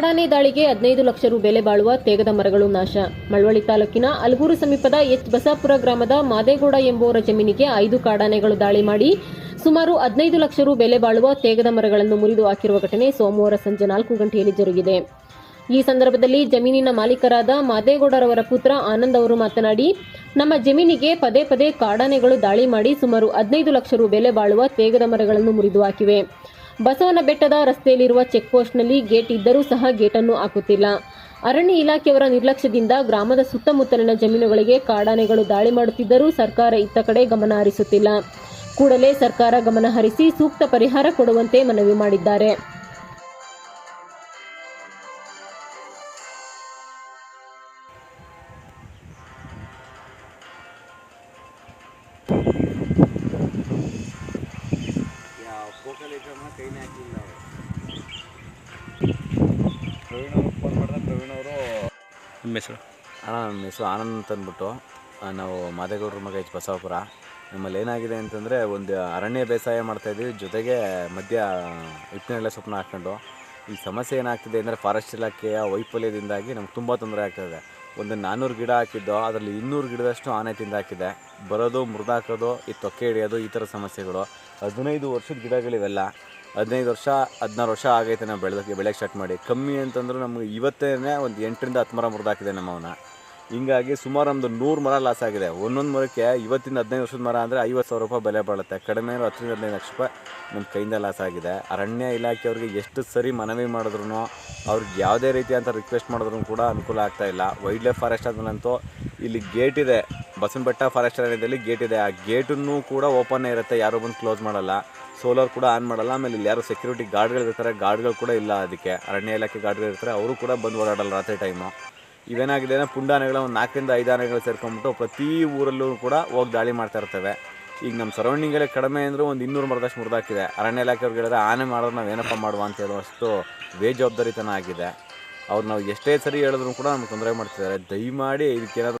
ಕಾಡಾನೆ ದಾಳಿಗೆ ಹದಿನೈದು ಲಕ್ಷ ರು ಬೆಲೆ ಬಾಳುವ ತೇಗದ ಮರಗಳು ನಾಶ. ಮಳವಳ್ಳಿ ತಾಲೂಕಿನ ಅಲಗೂರು ಸಮೀಪದ ಎಚ್ ಬಸಾಪುರ ಗ್ರಾಮದ ಮಾದೇಗೌಡ ಎಂಬುವರ ಜಮೀನಿಗೆ ಐದು ಕಾಡಾನೆಗಳು ದಾಳಿ ಮಾಡಿ ಸುಮಾರು ಹದಿನೈದು ಲಕ್ಷ ರು ಬೆಲೆ ಬಾಳುವ ತೇಗದ ಮರಗಳನ್ನು ಮುರಿದು ಹಾಕಿರುವ ಘಟನೆ ಸೋಮವಾರ ಸಂಜೆ ನಾಲ್ಕು ಗಂಟೆಯಲ್ಲಿ ಜರುಗಿದೆ. ಈ ಸಂದರ್ಭದಲ್ಲಿ ಜಮೀನಿನ ಮಾಲೀಕರಾದ ಮಾದೇಗೌಡರವರ ಪುತ್ರ ಆನಂದ್ ಅವರು ಮಾತನಾಡಿ, ನಮ್ಮ ಜಮೀನಿಗೆ ಪದೇ ಪದೇ ಕಾಡಾನೆಗಳು ದಾಳಿ ಮಾಡಿ ಸುಮಾರು ಹದಿನೈದು ಲಕ್ಷ ರು ಬೆಲೆ ಬಾಳುವ ತೇಗದ ಮರಗಳನ್ನು ಮುರಿದು ಹಾಕಿವೆ. ಬಸವನ ಬೆಟ್ಟದ ರಸ್ತೆಯಲ್ಲಿರುವ ಚೆಕ್ ಪೋಸ್ಟ್ನಲ್ಲಿ ಗೇಟ್ ಇದ್ದರೂ ಸಹ ಗೇಟನ್ನು ಹಾಕುತ್ತಿಲ್ಲ. ಅರಣ್ಯ ಇಲಾಖೆಯವರ ನಿರ್ಲಕ್ಷ್ಯದಿಂದ ಗ್ರಾಮದ ಸುತ್ತಮುತ್ತಲಿನ ಜಮೀನುಗಳಿಗೆ ಕಾಡಾನೆಗಳು ದಾಳಿ ಮಾಡುತ್ತಿದ್ದರೂ ಸರ್ಕಾರ ಇತ್ತ ಕಡೆ ಗಮನ ಹರಿಸುತ್ತಿಲ್ಲ. ಕೂಡಲೇ ಸರ್ಕಾರ ಗಮನ ಹರಿಸಿ ಸೂಕ್ತ ಪರಿಹಾರ ಕೊಡುವಂತೆ ಮನವಿ ಮಾಡಿದ್ದಾರೆ. ಫೋಕಲ್ ಕೈನೇ ಹಾಕಿಲ್ಲ ಪ್ರವೀಣ್ ಅವ್ರಿಗೆ ಫೋನ್ ಮಾಡಿದ್ರೆ ಪ್ರವೀಣ್ ಅವರು ನಿಮ್ಮ ಹೆಸರು? ಅಣ್ಣ ನಮ್ಮ ಹೆಸರು ಆನಂದ್ ಅಂತ ಅಂದ್ಬಿಟ್ಟು ನಾವು ಮಾದೇಗೌಡ್ರ ಮಗ ಎಚ್ ಬಸವಾಪುರ. ನಮ್ಮಲ್ಲಿ ಏನಾಗಿದೆ ಅಂತಂದರೆ ಒಂದು ಅರಣ್ಯ ಬೇಸಾಯ ಮಾಡ್ತಾಯಿದ್ದೀವಿ ಜೊತೆಗೆ ಮಧ್ಯ ಹಿಪ್ಪಿನೆಲೆ ಸೊಪ್ಪನ್ನ ಹಾಕ್ಕೊಂಡು. ಈ ಸಮಸ್ಯೆ ಏನಾಗ್ತಿದೆ ಅಂದರೆ ಫಾರೆಸ್ಟ್ ಇಲಾಖೆಯ ವೈಫಲ್ಯದಿಂದಾಗಿ ನಮ್ಗೆ ತುಂಬ ತೊಂದರೆ ಆಗ್ತಾಯಿದೆ ಒಂದು ನಾನ್ನೂರು ಗಿಡ ಹಾಕಿದ್ದು ಅದರಲ್ಲಿ ಇನ್ನೂರು ಗಿಡದಷ್ಟು ಆನೆ ತಿಂದು ಹಾಕಿದೆ. ಬರೋದು ಮುರಿದಾಕೋದು ಈ ತೊಕ್ಕೆ ಹಿಡಿಯೋದು ಈ ಥರ ಸಮಸ್ಯೆಗಳು. ಹದಿನೈದು ವರ್ಷದ ಗಿಡಗಳಿವೆಲ್ಲ, ಹದಿನೈದು ವರ್ಷ, ಹದಿನಾರು ವರ್ಷ ಆಗೈತೆ ನಾವು ಬೆಳೆದಕ್ಕೆ ಬೆಳೆಗೆ ಸ್ಟಾರ್ಟ್ ಮಾಡಿ. ಕಮ್ಮಿ ಅಂತಂದ್ರೆ ನಮಗೆ ಇವತ್ತೇ ಒಂದು ಎಂಟರಿಂದ ಹತ್ತು ಮರ ಮುರಿದಾಕಿದೆ ನಮ್ಮವನ್ನ ಹಿಂಗಾಗಿ ಸುಮಾರು ಒಂದು ನೂರು ಮರ ಲಾಸ್ ಆಗಿದೆ. ಒಂದೊಂದು ಮರಕ್ಕೆ ಇವತ್ತಿಂದ ಹದಿನೈದು ವರ್ಷದ ಮರ ಅಂದರೆ ಐವತ್ತು ಸಾವಿರ ರೂಪಾಯಿ ಬೆಲೆ ಬಾಳುತ್ತೆ. ಕಡಿಮೆ ಹತ್ತರಿಂದ ಹದಿನೈದು ಲಕ್ಷ ರೂಪಾಯಿ ನಮ್ಮ ಕೈಯಿಂದ ಲಾಸ್ ಆಗಿದೆ. ಅರಣ್ಯ ಇಲಾಖೆಯವ್ರಿಗೆ ಎಷ್ಟು ಸರಿ ಮನವಿ ಮಾಡಿದ್ರು ಅವ್ರಿಗೆ ಯಾವುದೇ ಅಂತ ರಿಕ್ವೆಸ್ಟ್ ಮಾಡಿದ್ರು ಕೂಡ ಅನುಕೂಲ ಆಗ್ತಾಯಿಲ್ಲ ವೈಲ್ಡ್ ಲೈಫ್ ಫಾರೆಸ್ಟ್ ಆದ್ಮೇಲಂತೂ ಇಲ್ಲಿ ಗೇಟ್ ಇದೆ. ಬಸವನ ಬೆಟ್ಟ ಫಾರೆಸ್ಟ್ ಏರಿಯಾದಲ್ಲಿ ಗೇಟ್ ಇದೆ. ಆ ಗೇಟನ್ನು ಕೂಡ ಓಪನ್ ಇರುತ್ತೆ. ಯಾರು ಬಂದು ಕ್ಲೋಸ್ ಮಾಡಲ್ಲ. ಸೋಲಾರ್ ಕೂಡ ಆನ್ ಮಾಡಲ್ಲ. ಆಮೇಲೆ ಇಲ್ಲಿ ಯಾರು ಸೆಕ್ಯೂರಿಟಿ ಗಾರ್ಡ್ಗಳಿರ್ತಾರೆ ಗಾರ್ಡ್ಗಳು ಕೂಡ ಇಲ್ಲ ಅದಕ್ಕೆ. ಅರಣ್ಯ ಇಲಾಖೆ ಗಾರ್ಡ್ಗಳಿರ್ತಾರೆ ಅವರು ಕೂಡ ಬಂದು ಓಡಾಡಲ್ಲ ರಾತ್ರಿ ಟೈಮು ಇವೇನಾಗಿದೆ ಅಂದರೆ ಪುಂಡಾನೆಗಳ ಒಂದು ನಾಲ್ಕರಿಂದ ಐದು ಆನೆಗಳು ಸೇರ್ಕೊಂಡ್ಬಿಟ್ಟು ಪ್ರತಿ ಊರಲ್ಲೂ ಕೂಡ ಹೋಗಿ ದಾಳಿ ಮಾಡ್ತಾ ಇರ್ತವೆ. ಈಗ ನಮ್ಮ ಸರೌಂಡಿಂಗಲ್ಲೇ ಕಡಿಮೆ ಅಂದರೆ ಒಂದು ಇನ್ನೂರು ಮರದಷ್ಟು ಮುರಿದಾಕಿದೆ. ಅರಣ್ಯ ಇಲಾಖೆಯವ್ರಿಗೆ ಹೇಳಿದ್ರೆ ಆನೆ ಮಾಡೋದು ನಾವು ಏನಪ್ಪ ಮಾಡುವ ಅಂತ ಹೇಳುವಷ್ಟು ಬೇಜವಾಬ್ದಾರಿತನ ಆಗಿದೆ. ಅವ್ರು ನಾವು ಎಷ್ಟೇ ಸರಿ ಹೇಳಿದ್ರು ಕೂಡ ನಮ್ಗೆ ತೊಂದರೆ ಮಾಡ್ತಿದ್ದಾರೆ. ದಯಮಾಡಿ ಇದಕ್ಕೇನಾದರೂ